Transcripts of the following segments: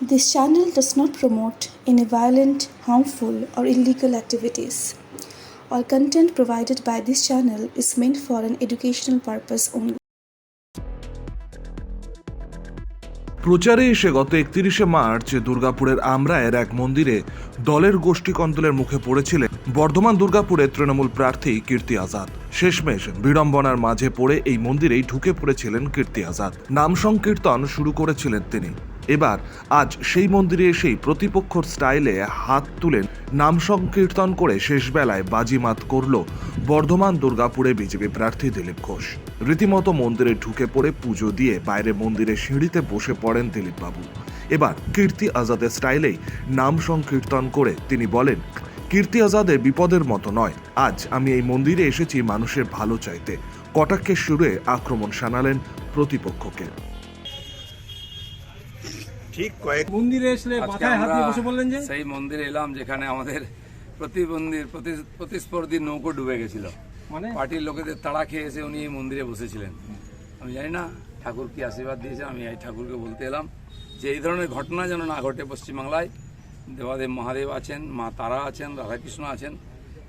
This channel does not promote any violent, harmful, or illegal activities. All content provided by this channel is meant for an educational purpose only. প্রচারে এসে গত একত্রিশে March দুর্গাপুরের আমরায়ের এক মন্দিরে দলের গোষ্ঠী কন্দলের মুখে পড়েছিলেন বর্ধমান দুর্গাপুরের তৃণমূল প্রার্থী কীর্তি আজাদ শেষমেশ বিড়ম্বনার মাঝে পড়ে এই মন্দিরেই ঢুকে পড়েছিলেন কীর্তি আজাদ নাম সংকীর্তন শুরু করেছিলেন তিনি এবার আজ সেই মন্দিরে এসেই প্রতিপক্ষর স্টাইলে হাত তুলেন নাম সংকীর্তন করে শেষ বেলায় বাজিমাত করল বর্ধমান দুর্গাপুরে বিজেপি প্রার্থী দিলীপ ঘোষ। রীতিমতো মন্দিরে ঢুকে পড়ে পুজো দিয়ে বাইরে মন্দিরে সিঁড়িতে বসে পড়েন দিলীপবাবু। এবার কীর্তি আজাদের স্টাইলেই নাম সংকীর্তন করে তিনি বলেন, কীর্তি আজাদের বিপদের মতো নয়। আজ আমি এই মন্দিরে এসেছি মানুষের ভালো চাইতে। কটাক্ষের সুরে আক্রমণ শানালেন প্রতিপক্ষকে। ঠিক কয়েক মন্দিরে আজকে মাথায় হাত দিয়ে বসে বললেন যে? সেই মন্দিরে এলাম যেখানে আমাদের প্রতিবন্ধীর প্রতি- প্রতিস্পর্ধী নৌকো ডুবে গেছিল। মানে? পার্টির লোকেদের তাড়া খেয়ে এসে উনি এই মন্দিরে বসেছিলেন। আমি জানি না ঠাকুর কি আশীর্বাদ দিয়েছে আমি এই ঠাকুরকে বলতে এলাম যে এই ধরনের ঘটনা যেন না ঘটে পশ্চিমবাংলায়। দেবাদেব মহাদেব আছেন মা তারা আছেন রাধাকৃষ্ণ আছেন।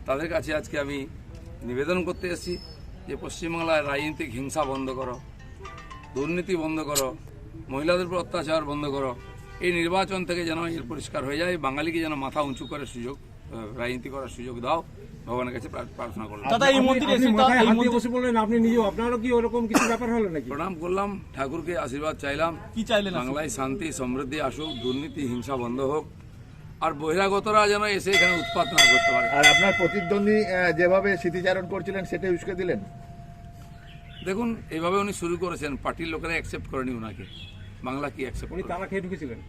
তাদের কাছে আজকে আমি নিবেদন করতে এসেছি যে পশ্চিমবাংলায় রাজনৈতিক হিংসা বন্ধ করো দুর্নীতি বন্ধ করো মহিলাদের উপর অত্যাচার বন্ধ করো। এই নির্বাচন থেকে যেন এর পরিষ্কার হয়ে যায় বাঙালিকে যেন মাথা উঁচু করার সুযোগ রাজনীতি করার সুযোগ দাও ভগবানের কাছে প্রার্থনা করলাম। দাদা এই মন্দিরে বসে বললেন আপনি নিজেও আপনারও কি ওরকম কিছু ব্যাপার হলো নাকি? প্রণাম করলাম ঠাকুরকে আশীর্বাদ চাইলাম। কি চাইলেন বাংলায় শান্তি সমৃদ্ধি আসুক দুর্নীতি হিংসা বন্ধ হোক। আর বহিরাগতরা যেন এসে এখানে উৎপাত না করতে পারে। আর আপনার প্রতিদ্বন্দ্বী যেভাবে স্মৃতিচারণ করছিলেন সেটাই উস্কে দিলেন? দেখুন এইভাবে উনি শুরু করেছেন পার্টির লোকেরা অ্যাকসেপ্ট করেনি ওনাকে বাংলা কি অ্যাকসেপ্ট তারা খেয়ে ঢুকেছিলেন।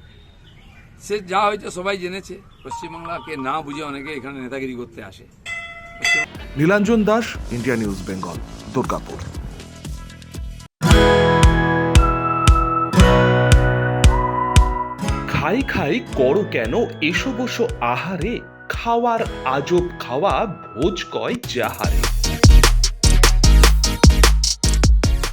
সে যা হয়েছে সবাই জেনেছে। পশ্চিমবাংলাকে না বুঝে অনেকে এখানে নেতাগিরি করতে আসে। Nilanjan Das India news Bengal Durgapur. খাই খাই করো কেন এসো বসো আহারে খাওয়ার আজব খাওয়া ভোজ কয় যাহারে।